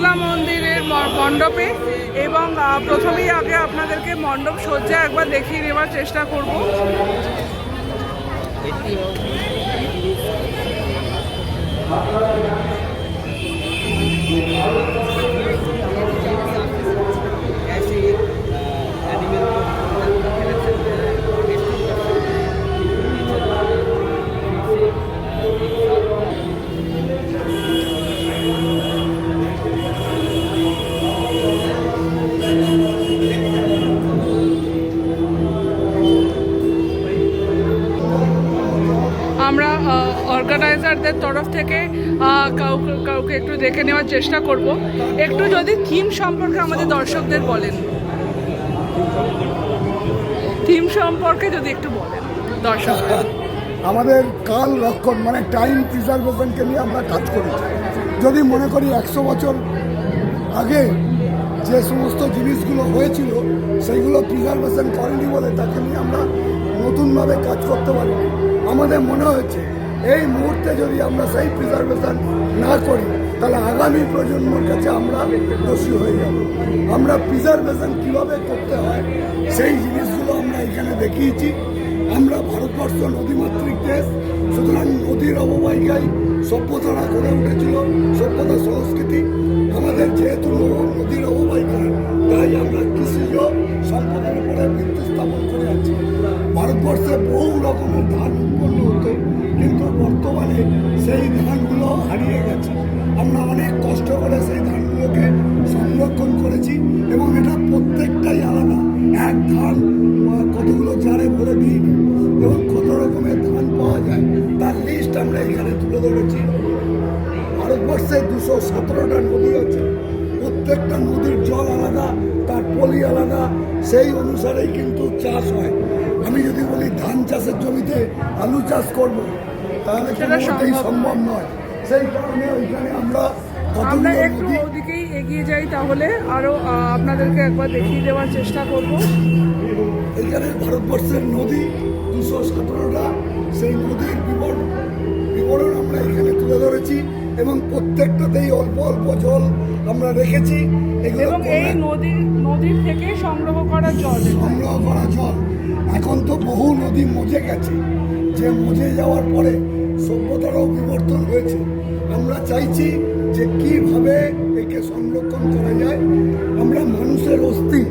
শীতলা মন্দিরের মণ্ডপে এবং প্রথমেই আগে আপনাদেরকে মণ্ডপ সজ্জা একবার দেখিয়ে নেওয়ার চেষ্টা করব। অর্গানাইজারদের তরফ থেকে কাউকে কাউকে একটু দেখে নেওয়ার চেষ্টা করব। একটু যদি থিম সম্পর্কে আমাদের দর্শকদের বলেন। থিম সম্পর্কে যদি একটু বলেন দর্শকদের আমাদের কাল লক্ষণ মানে টাইম প্রিজার্ভেশনকে নিয়ে আমরা কাজ করি। যদি মনে করি একশো বছর আগে যে সমস্ত জিনিসগুলো হয়েছিল, সেইগুলো প্রিজার্ভেশন করেনি বলে তাকে নিয়ে আমরা নতুনভাবে কাজ করতে পারি আমাদের মনে হয়েছে এই মুহূর্তে যদি আমরা সেই প্রিজার্ভেশন না করি, তাহলে আগামী প্রজন্মের কাছে আমরা দোষী হয়ে যাব। আমরা প্রিজার্ভেশন কীভাবে করতে হয়, সেই জিনিসগুলো আমরা এখানে দেখিয়েছি। আমরা ভারতবর্ষ নদীমাতৃক দেশ, সুতরাং নদীর অববাহিকায় সভ্যতারা গড়ে উঠেছিল, সভ্যতা সংস্কৃতি। আমাদের যেহেতু নদীর অববাহিকা, তাই আমরা কৃষিজ সম্পদের উপরে ভিত্তি স্থাপন করে আছি। ভারতবর্ষে বহু রকমের ধান উৎপন্ন বর্তমানে সেই ধানগুলো হারিয়ে গেছে। আমরা অনেক কষ্ট করে সেই ধানগুলোকে সংরক্ষণ করেছি এবং এটা প্রত্যেকটাই আলাদা। এক ধান কতগুলো জারে ভরে দিন এবং কত রকমের ধান পাওয়া যায়, তার লিস্ট আমরা এখানে তুলে ধরেছি। ভারতবর্ষে দুশো সতেরোটা নদী আছে। প্রত্যেকটা নদীর জল আলাদা, তার পলি আলাদা, সেই অনুসারেই কিন্তু চাষ হয়। আমি যদি বলি ধান চাষের জমিতে আলু চাষ করব তাহলে সেটা সম্ভব নয়। সেই কারণে ওইখানে আমরা আমরা একটু ওদিকেই এগিয়ে যাই তাহলে আরও আপনাদেরকে একবার দেখিয়ে দেওয়ার চেষ্টা করব। এখানে ভারতবর্ষের নদী দুশো সতেরোটা সেই নদীর বিবরণ বিবরণ আমরা এখানে তুলে ধরেছি এবং প্রত্যেকটাতেই অল্প অল্প জল আমরা রেখেছি। এবং এই নদীর নদীর থেকে সংগ্রহ করা জল। সংগ্রহ করা জল। এখন তো বহু নদী মজে গেছে। যে মজে যাওয়ার পরে সভ্যতারও বিবর্তন হয়েছে। আমরা চাইছি যে কীভাবে একে সংরক্ষণ করা যায়। আমরা মানুষের অস্থি,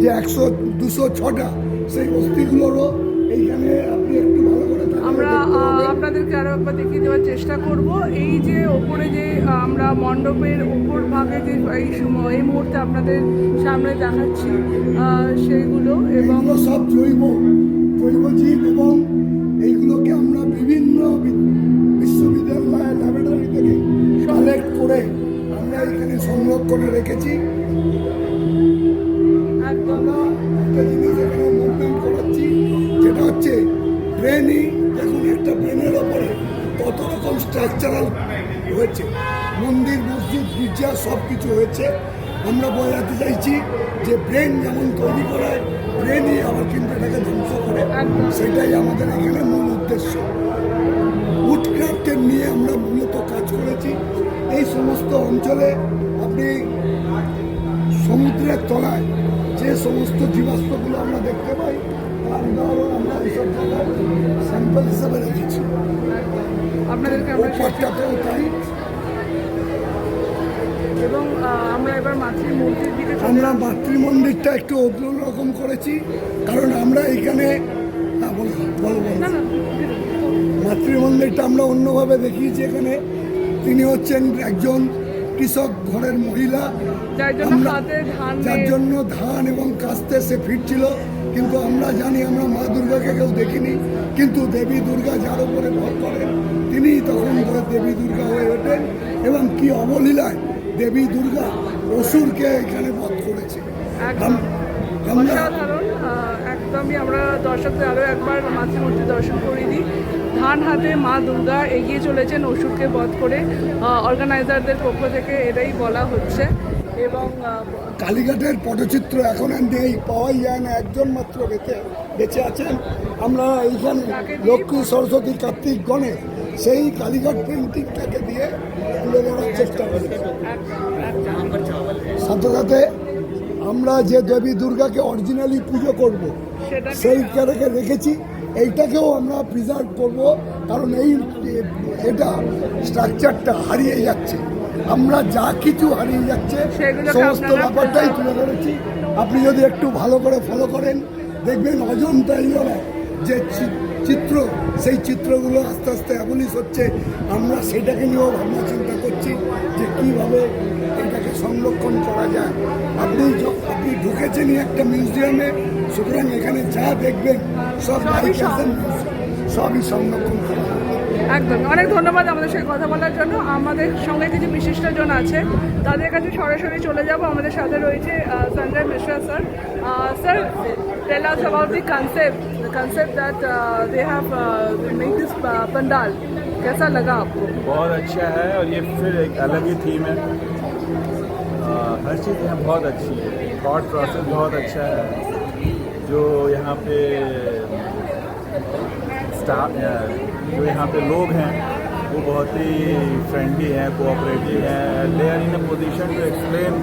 যে একশো, দুশো, ছটা, সেই অস্থিগুলোরও এইখানে আপনি একটু ভালো করে আমরা। আপনাদেরকে আরও একবার দেখিয়ে দেওয়ার চেষ্টা করব। এই যে ওপরে যে আমরা মণ্ডপের উপর ভাগে যে এই সময় এই মুহূর্তে আপনাদের সামনে দেখাচ্ছি সেইগুলো এবং সব জৈব জৈব জীব এবং এইগুলোকে আমরা বিভিন্ন বিশ্ববিদ্যালয় ল্যাবরেটরি থেকে কালেক্ট করে আমরা এখানে সংরক্ষণে রেখেছি। একদম। একটা জিনিস এখানে মুভমেন্ট করাচ্ছি। যেটা হচ্ছে ব্রেনই দেখুন একটা ব্রেনের ওপরে কত রকম স্ট্রাকচারাল হয়েছে। মন্দির মসজিদ গির্জা সব কিছু হয়েছে। আমরা বোঝাতে চাইছি যে ব্রেন যেমন তৈরি করায় ব্রেনই আবার কিন্তু এটাকে ধ্বংস করে। সেটাই আমাদের এখানে মূল উদ্দেশ্য। উডক্রাফ্টের নিয়ে আমরা মূলত কাজ করেছি। এই সমস্ত অঞ্চলে আপনি সমুদ্রের তলায় যে সমস্ত জীবাশ্মগুলো আমরা দেখতে পাই আমরা এইসব জায়গায় স্যাম্পল হিসাবে রেখেছি আপনাদেরকে আমরা ওপারটাতেও তাই এবং আমরা এবার দিকে আমরা মাতৃমন্দিরটা একটু অন্যরকম করেছি কারণ আমরা এখানে মাতৃমন্দিরটা আমরা অন্যভাবে দেখিয়েছি এখানে। তিনি হচ্ছেন একজন কৃষক ঘরের মহিলা। যার জন্য ধান জন্য ধান এবং কাস্তে সে ফিরছিল। কিন্তু আমরা জানি আমরা মা দুর্গাকে কেউ দেখিনি। কিন্তু দেবী দুর্গা যার উপরে ভর করেন তিনি তখন ধরে দেবী দুর্গা হয়ে ওঠেন এবং কি অবলীলায় দেবী দুর্গা অসুরকে এখানে বধ করেছে। অসাধারণ একদমই আমরা দর্শকদের আরও একবার মাতৃমূর্তি দর্শন করিয়ে ধান হাতে মা দুর্গা এগিয়ে চলেছেন অসুরকে বধ করে অর্গানাইজারদের পক্ষ থেকে এটাই বলা হচ্ছে। এবং কালীঘাটের পটচিত্র এখন আর নেই পাওয়াই যায় না একজন মাত্র বেঁচে বেঁচে আছেন। আমরা এইখানে লক্ষ্মী সরস্বতী কার্তিক গণেশ সেই কালীঘাট পেন্টিংটাকে দিয়ে তুলে ধরার চেষ্টা করেছি সাথে সাথে আমরা যে দেবী দুর্গাকে অরিজিনালি পুজো করব সেই সেইটাকে রেখেছি। এইটাকেও আমরা প্রিজার্ভ করব কারণ এই এটা স্ট্রাকচারটা হারিয়ে যাচ্ছে। আমরা যা কিছু হারিয়ে যাচ্ছে সমস্ত ব্যাপারটাই তুলে ধরেছি। আপনি যদি একটু ভালো করে ফলো করেন দেখবেন অজন্তা ইলোরা যে চিত্র সেই চিত্রগুলো আস্তে আস্তে অ্যাবলিশ হচ্ছে। আমরা সেটাকে নিয়েও ভাবনা চিন্তা করছি যে কীভাবে এটাকে সংরক্ষণ করা যায়। আপনি আপনি ঢুকেছেনই একটা মিউজিয়ামে সুতরাং এখানে যা দেখবেন সব সবই লাইটেশন সবই সংরক্ষণ করা হবে। একদম অনেক ধন্যবাদ আমাদের সাথে কথা বলার জন্য আমাদের সঙ্গে কিছু বিশিষ্টজন আছে তাদের কাছে সরাসরি চলে যাব আমাদের সাথে রয়েছে আহ, Sanjay Mishra sir sir tell us about the concept the concept that uh, they have uh, made this uh, pandal कैसा लगा आपको बहुत अच्छा है और ये फिर एक अलग ही थीम है आ, हर चीज़ यहाँ बहुत अच्छी है थॉट प्रोसेस बहुत अच्छा है जो यहाँ पे स्टाफ जो यहाँ पे लोग हैं वो बहुत ही फ्रेंडली हैं कोऑपरेटिव हैं they are in a position to explain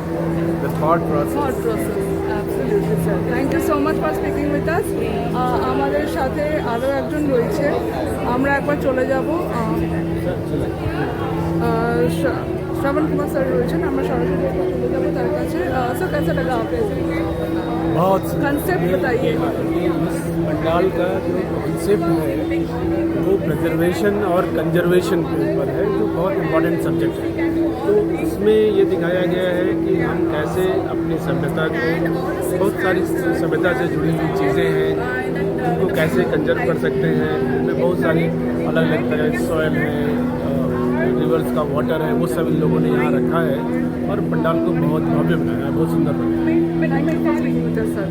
the thought process Thought process, absolutely, sir. Thank you so much for speaking with us. আহ, আমাদের সাথে আরও একজন রয়েছে আমরা একবার চলে যাব শ্রাবণ কুমার স্যার রয়েছেন আমরা সরাসরি একবার চলে যাবো তার কাছে স্যার कैसा लगा आपको बहुत कंसेप्ट बताइए इस पंडाल का जो कंसेप्ट है वो प्रिजर्वेशन और कंजर्वेशन के ऊपर है जो बहुत इम्पोर्टेंट सब्जेक्ट है तो इसमें ये दिखाया गया है कि हम कैसे अपनी सभ्यता को बहुत सारी सभ्यता से जुड़ी हुई चीज़ें हैं उनको कैसे कंजर्व कर सकते हैं उनमें बहुत सारी अलग अलग तरह के सॉयल हैं रिवर्स का वाटर है वो सब इन लोगों ने यहाँ रखा है और पंडाल को बहुत भव्य बनाया है बहुत सुंदर बनाया है স্যার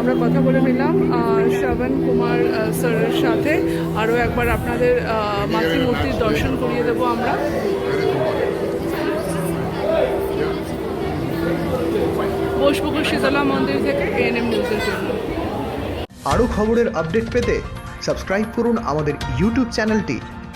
আমরা কথা বলে নিলাম আহ, শ্রাবণ কুমার আহ, স্যারের সাথে আরও একবার আপনাদের আহ, মাতৃমূর্তির দর্শন করিয়ে দেবো আমরা বোসপুকুর শীতলা মন্দির থেকে এএনএম নিউজের জন্য আরও খবরের আপডেট পেতে সাবস্ক্রাইব করুন আমাদের ইউটিউব চ্যানেলটি